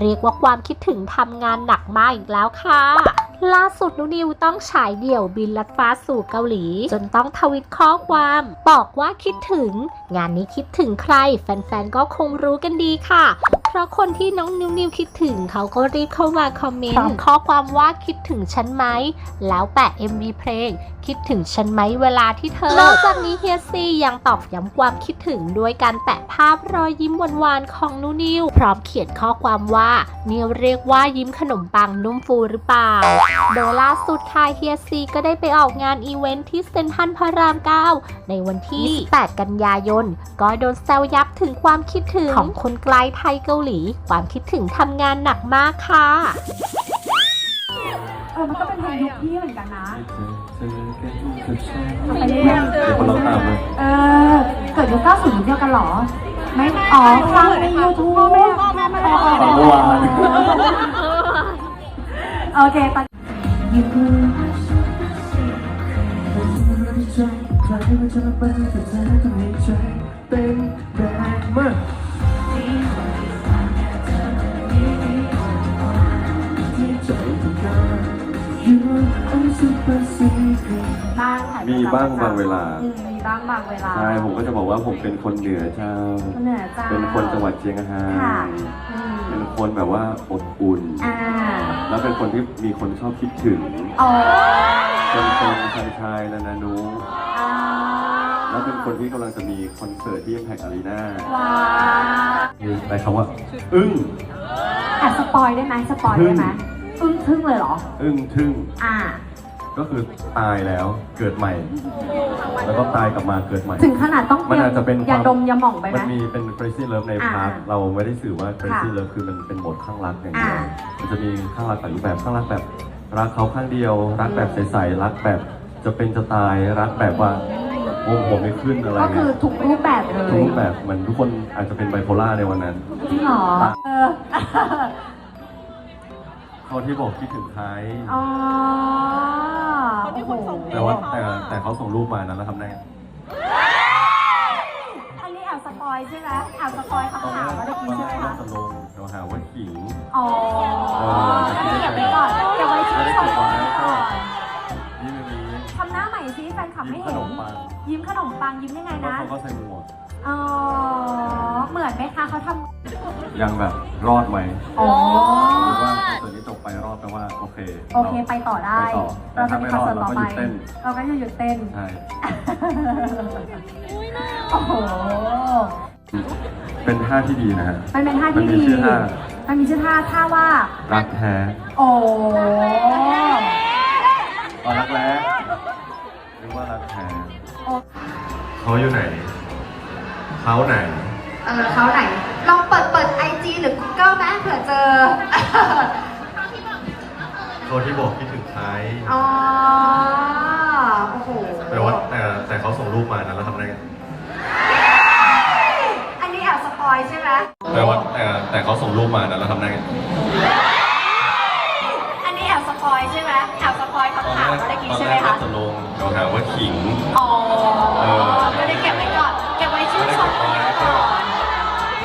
เรียกว่าความคิดถึงทำงานหนักมากอีกแล้วค่ะ ล่าสุดนุนิวต้องฉายเดี่ยวบินลัดฟ้าสู่เกาหลี จนต้องทวิตข้อความ บอกว่าคิดถึง งานนี้คิดถึงใคร แฟนๆ ก็คงรู้กันดีค่ะ ราะคนที่น้องนิวนิวคิดถึงเขาก็รีบเข้ามาคอมเมนต์พร้อมข้อความว่าคิดถึงฉันไหม แล้วแปะ MV เพลง คิดถึงฉันไหมเวลาที่เธอนอกจากนี้เฮียซียังตอกย้ำความคิดถึงด้วยการแปะภาพรอยยิ้มหวานๆของนูนิวพร้อมเขียนข้อความว่านิวเรียกว่ายิ้มขนมปังนุ่มฟูหรือเปล่า โดยล่าสุดค่ะเฮียซีก็ได้ไปออกงานอีเวนท์ที่เซ็นทรัลพระราม 9 ในวันที่ 8 กันยายน ก็โดนแซวยับถึงความคิดถึงของคนไกลไทยเกาหลีความคิดถึงทำงานหนักมากค่ะ เออมันก็เป็นเพลงยุคพี่เหมือนกันนะเดี๋ยวคนเราตามเลยเออ เกิดยุค90ยุคเดียวกันเหรอ ไม่ อ๋อฟังในยูทูบไม่ได้แค่ไม่ได้ฟังเมื่อวานโอเคตอนยูทูบใครมันจะมาเป็นแต่เธอก็มีใจเป็น บ้างค่ะมีบ้างบางเวลา อืมมีบ้างบางเวลาใช่ผมก็จะบอกว่าผมเป็นคนเหนือเจ้า คนเหนือจ้าเป็นคนจังหวัดเชียงรายค่ะอืมเป็นคนแบบว่าอบอุ่น อ่าแล้วเป็นคนที่มีคนชอบคิดถึงอ๋อเป็นคนชายชายๆนานานุอ่าแล้วเป็นคนที่กำลังจะมีคอนเสิร์ตที่ Impact Arena ว้ามีอะไรคำว่า อึ้ง แอบสปอยได้ไหมสปอยได้ไหมอึ้งทึ่งเลยเหรอ อึ้งทึ่ง อ่า ก็คือตายแล้วเกิดใหม่ แล้วก็ตายกลับมาเกิดใหม่ ถึงขนาดต้องมันอาจจะเป็นยาความดมยาหม่องไปไหม มันมีเป็น crazy love ในอ่าพาร์ทเราไม่ได้สื่อว่า crazy ค่ะ love คือมันเป็นโหมดข้างรักอย่างเดียวอ่ามันจะมีข้างรักหลายรูปแบบข้างรักแบบ รักเขาข้างเดียว รักแบบใสๆรักแบบจะเป็นจะตายรักแบบว่าโอ้ผมไม่ขึ้นอะไรก็คืเงี้อยทุกรูปแบบเลยทุกรูปแบบเหมือนทุกคนอาจจะเป็นไบโพล่าในวันนั้น จริงเหรอเออ เขาที่บอกคิดถึงใครอ๋อโอ้โหแต่ว่าแต่แต่เขาส่งรูปมานะแล้วทำไงอันนี้แอบสปอยใช่ไหมแอบสปอยตอนคำถามแรเมื่กอกี้ตอนใช่แรไหมกคะจะลงเราหาว่าขิง อ๋อเออเก็บไว้ก่อนเก็บไว้ชื่นชมก่อนนี่ไม่มีทำหน้าใหม่ซิแฟนคลับยิ้ไม่มขเห็น นมปังยิ้มขนมปังยิ้มยังไงแล้วนะ เขาก็ใส่หมวกอ๋อ เหมือนไหมคะเขาทยังแบบรอดไหมำอ๋อหรือว่า ไปรอดแปลว่าโอเคโอเคไปต่อได้ ไปต่อแต่เราจะถ้ามีไม่ครอนอดเสิร์ตเราต่อก็ไปหยุดเต้นเราก็จะหยุดเต้น ใช่โอ้โห เป็นท่าที่ดีนะฮะ มันเป็นท่ามันที่มีดี ชื่อท่า มันมีชื่อท่าท่าว่า รักแท้โอ้อ๋อรักแร้เรียกว่ารักแท้โอ้เขาอยู่ไหน เขาไหน เออเขาไหน ลองเปิดเปิดไอจีหรือ Google ไหมเผื่อเจอ เขาที่บอกคิดถึงใครอ๋อ โอ้โหแต่ว่าแต่แต่เขาส่งรูปมานะแล้วทำไงอันนี้แอบสปอยใช่ไหมแต่ว่าแต่แต่เขาส่งรูปมานะแล้วทำไงอันนี้แอบสปอยใช่ไหมแอบสปอยคำถามเมื่อกี้ตอนใช่แรไหมกคะก็จะลงเราหาว่าขิง อ๋อเออก็ได้เก็บไว้ก่อน เก็บไว้ชื่นชมกันก่อน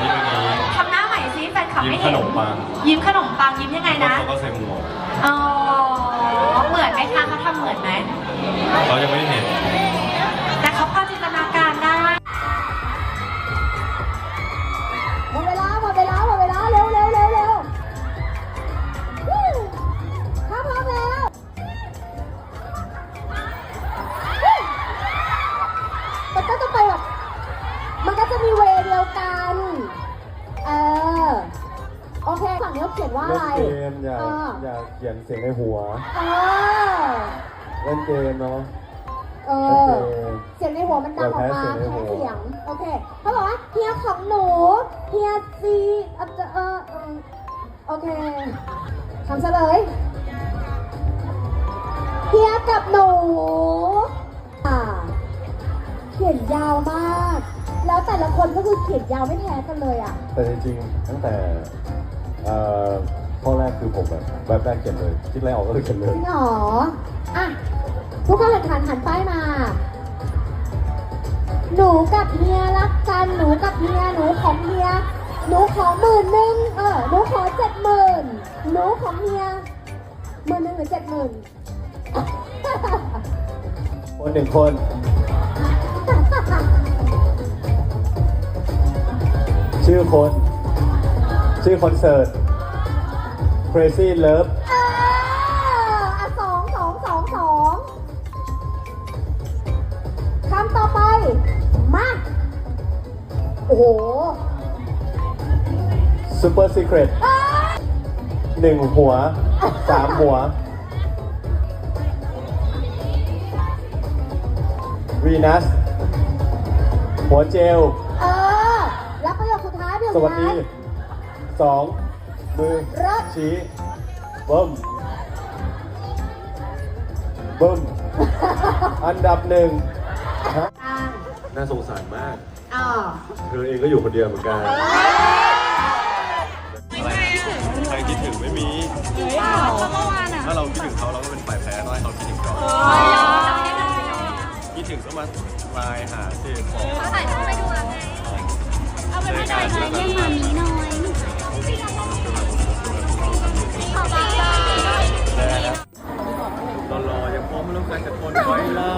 นี่เมื่อกี้ทำหน้าใหม่ซิแฟนคลับยิ้มไม่ขเห็นนมปัง ยิ้มขนมปังยิ้มยังไงแล้วนะเขาก็ใส่หมวก อ๋อ เหมือนไหมคะเขาทำเหมือนไหม เขายังไม่เห็น ฝั่งนี้เขาเขียนว่าอะไรเล่นเกมอย่าเอออย่าเขียนเสียงในหัวเออเล่นเกมเนาะเอเล่นอเกมเสียงในหัวมันดังออกมาเดี๋ยวแพ้แพ้เสียงในหัวเสียง โอเคเขาบอกว่าเฮียของหนูเฮียซีเออเออเออโอเคคำเฉลยเฮียกับหนูอ่าเขียนยาวมาก แล้วแต่ละคนก็คือเขียนยาวไม่แพ้กันเลยอะแต่จริงๆตั้งแต่ เอ่อข้อแรกคือผมแบบแบบแรกเขียนเลยคิดอะไรออกก็เลยเขียนเลจยริงเหรออะทุกคนแข่งขันหันป้ายมา หนูกับเฮียรักกัน หนูกับเฮีย หนูของเฮีย หนูขอหมื่นหนึ่งเออ หนูขอเจ็ดหมื่นหนูของเฮียหมื่นหนึ่งหรือเจ็ดหมื่น คนหนึ่งคน ชื่อคน ชื่อคอนเสิร์ต Crazy Love เอออะสองสองสองสองคำต่อไป มา โอ้โห Super Secret เอ้ยหนึ่งหัวสามหัว Venus หัวเจล เออ แล้วประโยคสุดท้ายประโยคสสุดวัสดีท้าย สองมือเลิศชี้เบิ้มเบิ้มอันดับหนึ่งฮะอ่าน่าสงสารมากอ่าเธอเองก็อยู่คนเดียวเหมือนกันใครคิดถึงไม่มีถ้าเราคิดถึงเขาเราก็เป็นฝ่ายแพ้ต้องให้เขาคิดถึงเราคิดถึงก็มาไลน์หาสิบอกถ่ายรูปไปดูแล้วไงเอาไปถ่ายรูปให้มามีหน่อย รอๆยังพร้อมไม่ต้องการจะทนไว้เรา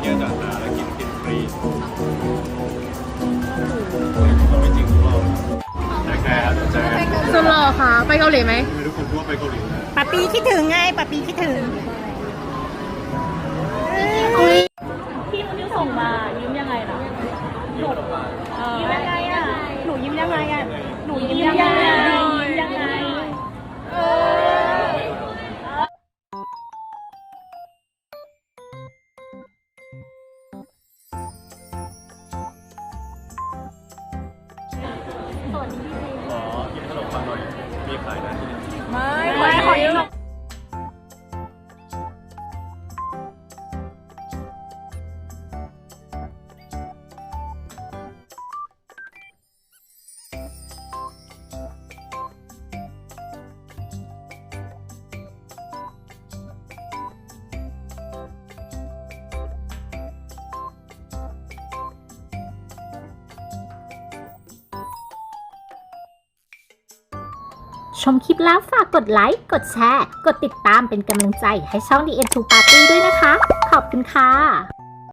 เที่ยงจะหาแล้วกินกินฟรีมันไม่จริงหรือเปล่าแต่แกครับแต่แกสุดหล่อค่ะ ไปเกาหลีไหมไม่ทุกคนพูดว่าไปเกาหลีนะ ปะปีคิดถึงไงปะปีคิดถึง มีขายนะที่นี่ไม่ไม่ขอยิ้ม ชมคลิปแล้วฝากกดไลค์ กดแชร์ กดติดตามเป็นกำลังใจให้ช่อง The End to Party ด้วยนะคะ ขอบคุณค่ะ